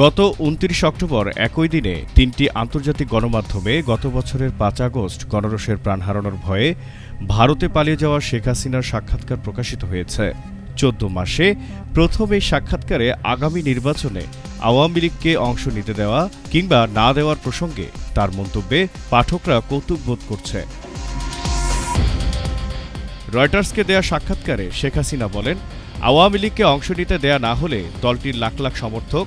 গত উনত্রিশ অক্টোবর একই দিনে তিনটি আন্তর্জাতিক গণমাধ্যমে গত বছরের পাঁচ আগস্ট গণরসের প্রাণ হারানোর ভয়ে ভারতে পালিয়ে যাওয়া শেখ হাসিনার সাক্ষাৎকার প্রকাশিত হয়েছে। চোদ্দ মাসে প্রথম এই সাক্ষাৎকারে আগামী নির্বাচনে আওয়ামী লীগকে অংশ নিতে দেওয়া কিংবা না দেওয়ার প্রসঙ্গে তার মন্তব্যে পাঠকরা কৌতুক বোধ করছে। রয়টার্সকে দেয়া সাক্ষাৎকারে শেখ হাসিনা বলেন, আওয়ামী লীগকে অংশ নিতে দেয়া না হলে দলটির লাখ লাখ সমর্থক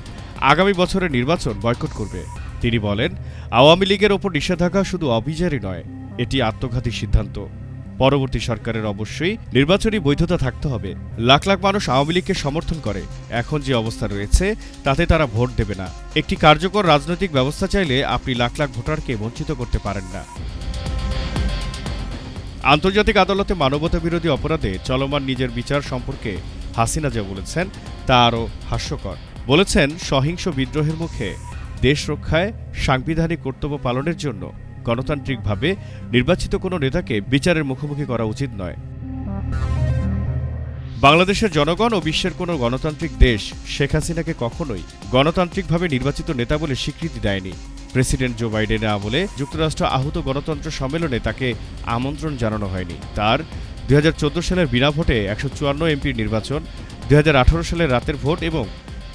আগামী বছরের নির্বাচন বয়কট করবে। তিনি বলেন, আওয়ামী লীগের ওপর নিষেধাজ্ঞা শুধু অভিযানই নয়, এটি আত্মঘাতী সিদ্ধান্ত। পরবর্তী সরকারের অবশ্যই নির্বাচনী বৈধতা থাকতে হবে। লাখ লাখ মানুষ আওয়ামী লীগকে সমর্থন করে। এখন যে অবস্থা রয়েছে, তাতে তারা ভোট দেবে না। একটি কার্যকর রাজনৈতিক ব্যবস্থা চাইলে আপনি লাখ লাখ ভোটারকে বঞ্চিত করতে পারেন না। আন্তর্জাতিক আদালতে মানবতা বিরোধী অপরাধে চলমান নিজের বিচার সম্পর্কে হাসিনা যা বলেছেন, তা আরও হাস্যকর। বলেছেন, সহিংস বিদ্রোহের মুখে দেশ রক্ষায় সাংবিধানিক কর্তব্য পালনের জন্য গণতান্ত্রিকভাবে নির্বাচিত কোনো নেতাকে বিচারের মুখোমুখি করা উচিত নয়। বাংলাদেশের জনগণ ও বিশ্বের কোনো গণতান্ত্রিক দেশ শেখ হাসিনাকে কখনোই গণতান্ত্রিকভাবে নির্বাচিত নেতা বলে স্বীকৃতি দেয়নি। প্রেসিডেন্ট জো বাইডেনের আমলে যুক্তরাষ্ট্র আহত গণতন্ত্র সম্মেলনে তাকে আমন্ত্রণ জানানো হয়নি। তার দু হাজার চোদ্দ সালের বিনা ভোটে একশো চুয়ান্ন এমপির নির্বাচন দু হাজার আঠারো সালের রাতের ভোট এবং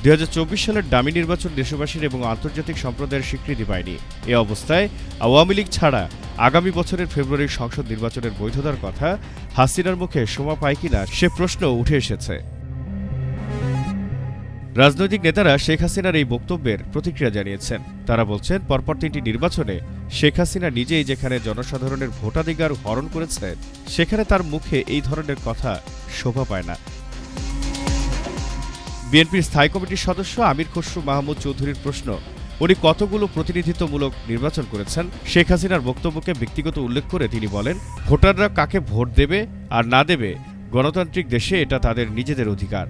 দুই হাজার চব্বিশ সালের দামি নির্বাচন দেশবাসীর এবং আন্তর্জাতিক সম্প্রদায়ের স্বীকৃতি পায়নি। এ অবস্থায় আওয়ামী লীগ ছাড়া আগামী বছরের ফেব্রুয়ারির সংসদ নির্বাচনের বৈধতার কথা হাসিনার মুখে শোভা পায় কিনা সে প্রশ্ন উঠে এসেছে। রাজনৈতিক নেতারা শেখ হাসিনার এই বক্তব্যের প্রতিক্রিয়া জানিয়েছেন। তারা বলছেন, পরপর তিনটি নির্বাচনে শেখ হাসিনা নিজেই যেখানে জনসাধারণের ভোটাধিকার হরণ করেছেন সেখানে তার মুখে এই ধরনের কথা শোভা পায় না। বিএনপির স্থায়ী কমিটির সদস্য আমির খসরু মাহমুদ চৌধুরীর প্রশ্ন, উনি কতগুলো প্রতিনিধিত্বমূলক নির্বাচন করেছেন? শেখ হাসিনার বক্তব্যকে ব্যক্তিগত উল্লেখ করে তিনি বলেন, ভোটাররা কাকে ভোট দেবে আর না দেবে, গণতান্ত্রিক দেশে এটা তাদের নিজেদের অধিকার।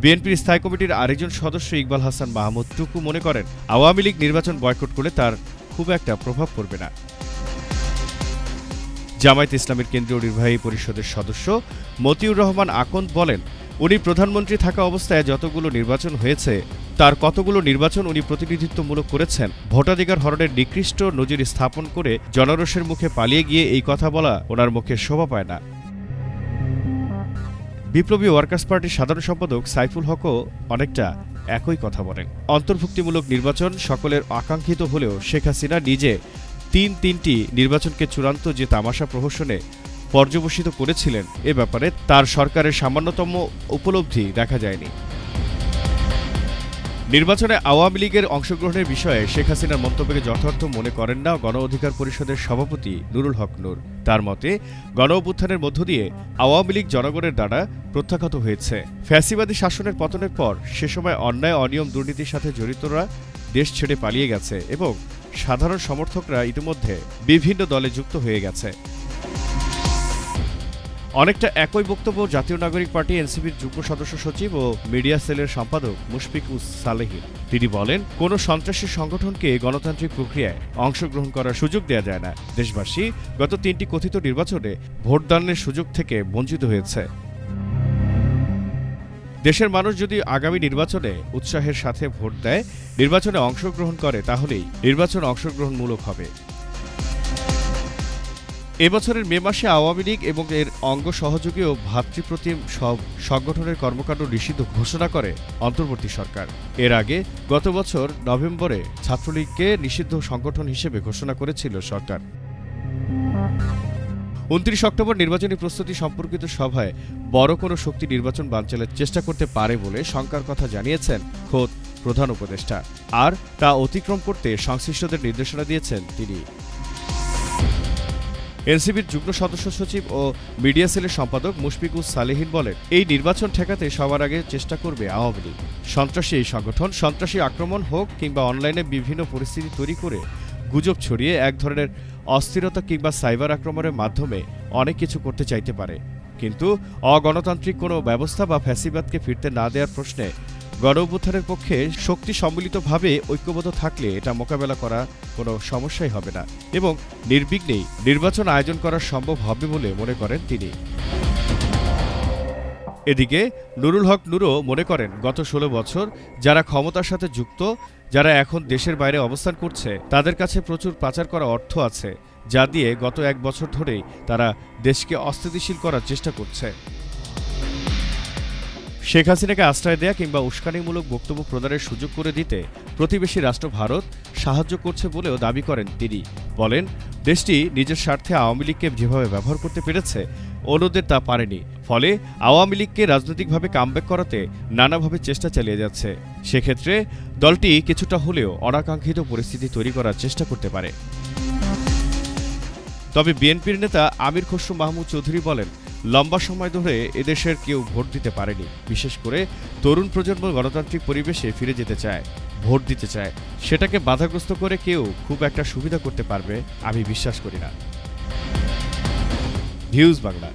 বিএনপির স্থায়ী কমিটির আরেকজন সদস্য ইকবাল হাসান মাহমুদ টুকু মনে করেন, আওয়ামী লীগ নির্বাচন বয়কট করলে তার খুব একটা প্রভাব পড়বে না। জামায়াত ইসলামের কেন্দ্রীয় নির্বাহী পরিষদের সদস্য মতিউর রহমান আকন্দ বলেন উনি প্রধানমন্ত্রী থাকা অবস্থায় যতগুলো নির্বাচন হয়েছে, তার কতগুলো নির্বাচন উনি প্রতিনিধিত্বমূলক করেছেন, ভোটাধিকার হরণের নিকৃষ্ট নজির স্থাপন করে জনরসের মুখে পালিয়ে গিয়ে এই কথা বলা ওনার মুখে শোভা পায় না। বিপ্লবী ওয়ার্কার্স পার্টির সাধারণ সম্পাদক সাইফুল হকও অনেকটা একই কথা বলেন। অন্তর্ভুক্তিমূলক নির্বাচন সকলের আকাঙ্ক্ষিত হলেও শেখ হাসিনা নিজে তিন তিনটি নির্বাচনকে চূড়ান্ত যে তামাশা প্রহসনে পর্যবসিত করেছিলেন। এ ব্যাপারে তার সরকারের সামান্যতম উপলব্ধি দেখা যায়নি। নির্বাচনে আওয়ামী লীগের অংশগ্রহণের বিষয়ে শেখ হাসিনার মন্তব্যকে যথার্থ মনে করেন না গণ অধিকার পরিষদের সভাপতি নুরুল হক নূর। তার মতে, গণ অভ্যুত্থানের মধ্য দিয়ে আওয়ামী লীগ জনগণের দ্বারা প্রত্যাখ্যাত হয়েছে। ফ্যাসিবাদী শাসনের পতনের পর সে সময় অন্যায়, অনিয়ম, দুর্নীতির সাথে জড়িতরা দেশ ছেড়ে পালিয়ে গেছে এবং সাধারণ সমর্থকরা ইতিমধ্যে বিভিন্ন দলে যুক্ত হয়ে গেছে। অনেকটা একই বক্তব্য জাতীয় নাগরিক পার্টি, এনসিপির যুগ্ম সদস্য সচিব ও মিডিয়া সেলের সম্পাদক মুশফিক উস সালেহিন তিনি বলেন, কোনো সন্ত্রাসী সংগঠনকে গণতান্ত্রিক প্রক্রিয়ায় অংশগ্রহণ করার সুযোগ দেওয়া যায় না। দেশবাসী গত তিনটি কথিত নির্বাচনে ভোটদানের সুযোগ থেকে বঞ্চিত হয়েছে। দেশের মানুষ যদি আগামী নির্বাচনে উৎসাহের সাথে ভোট দেয়, নির্বাচনে অংশগ্রহণ করে, তাহলেই নির্বাচন অংশগ্রহণমূলক হবে। এবছরের মে মাসে আওয়ামী লীগ এবং এর অঙ্গ সহযোগী ও ভাতৃপ্রতিম সব সংগঠনের কর্মকাণ্ড নিষিদ্ধ ঘোষণা করে অন্তর্বর্তী সরকার। এর আগে গত বছর নভেম্বরে ছাত্রলীগকে নিষিদ্ধ সংগঠন হিসেবে ঘোষণা করেছিল সরকার। উনত্রিশ অক্টোবর নির্বাচনী প্রস্তুতি সম্পর্কিত সভায় বড় কোনো শক্তি নির্বাচন বানচালের চেষ্টা করতে পারে বলে শঙ্কার কথা জানিয়েছেন খোদ প্রধান উপদেষ্টা। আর তা অতিক্রম করতে সংশ্লিষ্টদের নির্দেশনা দিয়েছেন তিনি। এনসিবির যুগ্ম সদস্য সচিব ও মিডিয়া সেলের সম্পাদক মুশফিকুস সালেহিন বলেন, এই নির্বাচন ঠেকাতে সবার আগে চেষ্টা করবে আওয়ামী লীগ। সন্ত্রাসী এই সংগঠন, সন্ত্রাসী আক্রমণ হোক কিংবা অনলাইনে বিভিন্ন পরিস্থিতি তৈরি করে গুজব ছড়িয়ে এক ধরনের অস্থিরতা কিংবা সাইবার আক্রমণের মাধ্যমে অনেক কিছু করতে চাইতে পারে। কিন্তু অগণতান্ত্রিক কোনো ব্যবস্থা বা ফ্যাসিবাদকে ফিরতে না দেওয়ার প্রশ্নে গণ অভ্যুত্থানের পক্ষে শক্তি সম্মিলিতভাবে ঐক্যবদ্ধ থাকলে এটা মোকাবেলা করা কোনো সমস্যাই হবে না এবং নির্বিঘ্নেই নির্বাচন আয়োজন করা সম্ভব হবে বলে মনে করেন তিনি। এদিকে নুরুল হক নুরও মনে করেন, গত ষোলো বছর যারা ক্ষমতার সাথে যুক্ত, যারা এখন দেশের বাইরে অবস্থান করছে, তাদের কাছে প্রচুর পাচার করা অর্থ আছে, যা দিয়ে গত এক বছর ধরেই তারা দেশকে অস্থিতিশীল করার চেষ্টা করছে। শেখ হাসিনাকে আশ্রয় দেয়া কিংবা উস্কানিমূলক বক্তব্য প্রদানের সুযোগ করে দিতে প্রতিবেশী রাষ্ট্র ভারত সাহায্য করছে বলেও দাবি করেন তিনি। বলেন, দেশটি নিজের স্বার্থে আওয়ামী লীগকে যেভাবে ব্যবহার করতে পেরেছে, অন্যদের তা পারেনি। ফলে আওয়ামী লীগকে রাজনৈতিকভাবে কামব্যাক করাতে নানাভাবে চেষ্টা চালিয়ে যাচ্ছে। সেক্ষেত্রে দলটি কিছুটা হলেও অনাকাঙ্ক্ষিত পরিস্থিতি তৈরি করার চেষ্টা করতে পারে। তবে বিএনপির নেতা আমির খসরু মাহমুদ চৌধুরী বলেন, লম্বা সময় ধরে এদেশের কেউ ভোট দিতে পারেনি। বিশেষ করে তরুণ প্রজন্ম গণতান্ত্রিক পরিবেশে ফিরে যেতে চায়, ভোট দিতে চায়। সেটাকে বাধাগ্রস্ত করে কেউ খুব একটা সুবিধা করতে পারবে, আমি বিশ্বাস করি না। ভিউজ বাংলা।